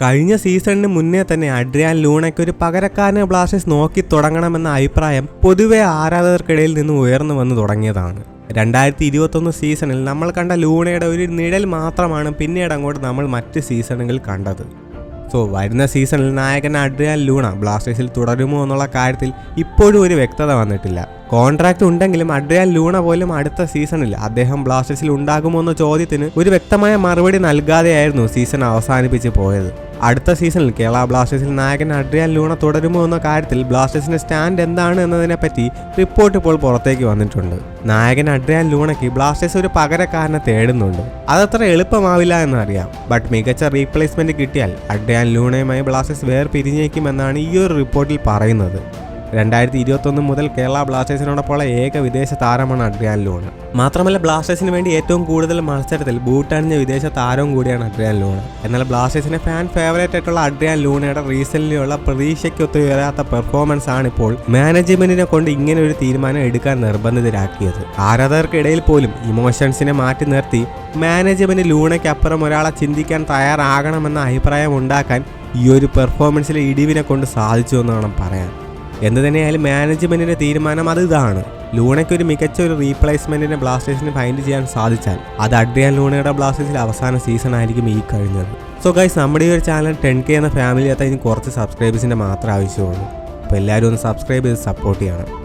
കഴിഞ്ഞ സീസണിന് മുന്നേ തന്നെ അഡ്രിയാൻ ലൂണയ്ക്ക് ഒരു പകരക്കാരനെ ബ്ലാസ്റ്റേഴ്സ് നോക്കി തുടങ്ങണമെന്ന അഭിപ്രായം പൊതുവെ ആരാധകർക്കിടയിൽ നിന്ന് ഉയർന്നു വന്നു തുടങ്ങിയതാണ്. രണ്ടായിരത്തി ഇരുപത്തൊന്ന് സീസണിൽ നമ്മൾ കണ്ട ലൂണയുടെ ഒരു നിഴൽ മാത്രമാണ് പിന്നീട് അങ്ങോട്ട് നമ്മൾ മറ്റ് സീസണുകളിൽ കണ്ടത്. സോ വരുന്ന സീസണിൽ നായകൻ അഡ്രിയാൻ ലൂണ ബ്ലാസ്റ്റേഴ്സിൽ തുടരുമോ എന്നുള്ള കാര്യത്തിൽ ഇപ്പോഴും ഒരു വ്യക്തത വന്നിട്ടില്ല. കോൺട്രാക്ട് ഉണ്ടെങ്കിലും അഡ്രിയാൻ ലൂണ പോലും അടുത്ത സീസണിൽ അദ്ദേഹം ബ്ലാസ്റ്റേഴ്സിൽ ഉണ്ടാകുമോ എന്ന ചോദ്യത്തിന് ഒരു വ്യക്തമായ മറുപടി നൽകാതെയായിരുന്നു സീസൺ അവസാനിപ്പിച്ച് പോയത്. അടുത്ത സീസണിൽ കേരള ബ്ലാസ്റ്റേഴ്സിൽ നായകൻ അഡ്രിയാൻ ലൂണ തുടരുമോ എന്ന കാര്യത്തിൽ ബ്ലാസ്റ്റേഴ്സിന്റെ സ്റ്റാൻഡ് എന്താണ് എന്നതിനെപ്പറ്റി റിപ്പോർട്ട് ഇപ്പോൾ പുറത്തേക്ക് വന്നിട്ടുണ്ട്. നായകൻ അഡ്രിയാൻ ലൂണയ്ക്ക് ബ്ലാസ്റ്റേഴ്സ് ഒരു പകരക്കാരനെ തേടുന്നുണ്ട്. അതത്ര എളുപ്പമാവില്ല എന്നറിയാം. ബട്ട് മികച്ച റീപ്ലേസ്മെന്റ് കിട്ടിയാൽ അഡ്രിയാൻ ലൂണയുമായി ബ്ലാസ്റ്റേഴ്സ് വേർ പിരിഞ്ഞേക്കുമെന്നാണ് ഈ ഒരു റിപ്പോർട്ടിൽ പറയുന്നത്. രണ്ടായിരത്തി ഇരുപത്തൊന്ന് മുതൽ കേരള ബ്ലാസ്റ്റേഴ്സിനോടൊപ്പമുള്ള ഏക വിദേശ താരമാണ് അഡ്രിയാൻ ലൂണ. മാത്രമല്ല ബ്ലാസ്റ്റേഴ്സിന് വേണ്ടി ഏറ്റവും കൂടുതൽ മത്സരത്തിൽ ബൂട്ടണിഞ്ഞ വിദേശ താരവും കൂടിയാണ് അഡ്രിയാൻ ലൂണ. എന്നാൽ ബ്ലാസ്റ്റേഴ്സിന്റെ ഫാൻ ഫേവറേറ്റ് ആയിട്ടുള്ള അഡ്രിയാൻ ലൂണയുടെ റീസെന്റിലുള്ള പ്രതീക്ഷയ്ക്കൊത്തു ഉയരാത്ത പെർഫോമൻസ് ആണ് ഇപ്പോൾ മാനേജ്മെന്റിനെ കൊണ്ട് ഇങ്ങനെ ഒരു തീരുമാനം എടുക്കാൻ നിർബന്ധിതരാക്കിയത്. ആരാധകർക്കിടയിൽ പോലും ഇമോഷൻസിനെ മാറ്റി നിർത്തി മാനേജ്മെന്റ് ലൂണയ്ക്ക് അപ്പുറം ഒരാളെ ചിന്തിക്കാൻ തയ്യാറാകണമെന്ന അഭിപ്രായം ഉണ്ടാക്കാൻ ഈ ഒരു പെർഫോമൻസിലെ ഇടിവിനെ കൊണ്ട് സാധിച്ചു എന്ന് വേണം പറയാൻ. എന്തു തന്നെയായാലും മാനേജ്മെന്റിന്റെ തീരുമാനം അത് ഇതാണ്. ലൂണയ്ക്ക് ഒരു മികച്ച ഒരു റീപ്ലേസ്മെന്റിനെ ബ്ലാസ്റ്റേഴ്സിന് ഫൈൻഡ് ചെയ്യാൻ സാധിച്ചാൽ അത് അഡ്രിയാൻ ലൂണയുടെ ബ്ലാസ്റ്റേഴ്സിൽ അവസാന സീസൺ ആയിരിക്കും ഈ കഴിഞ്ഞത്. സോ ഗൈസ് നമ്മുടെ ഈ ഒരു ചാനൽ ടെൻ കെ എന്ന ഫാമിലി എത്താൻ ഇനി കുറച്ച് സബ്സ്ക്രൈബേഴ്സിന്റെ മാത്രം ആവശ്യമുള്ളൂ. അപ്പോൾ എല്ലാവരും ഒന്ന് സബ്സ്ക്രൈബ് ചെയ്ത് സപ്പോർട്ട് ചെയ്യണം.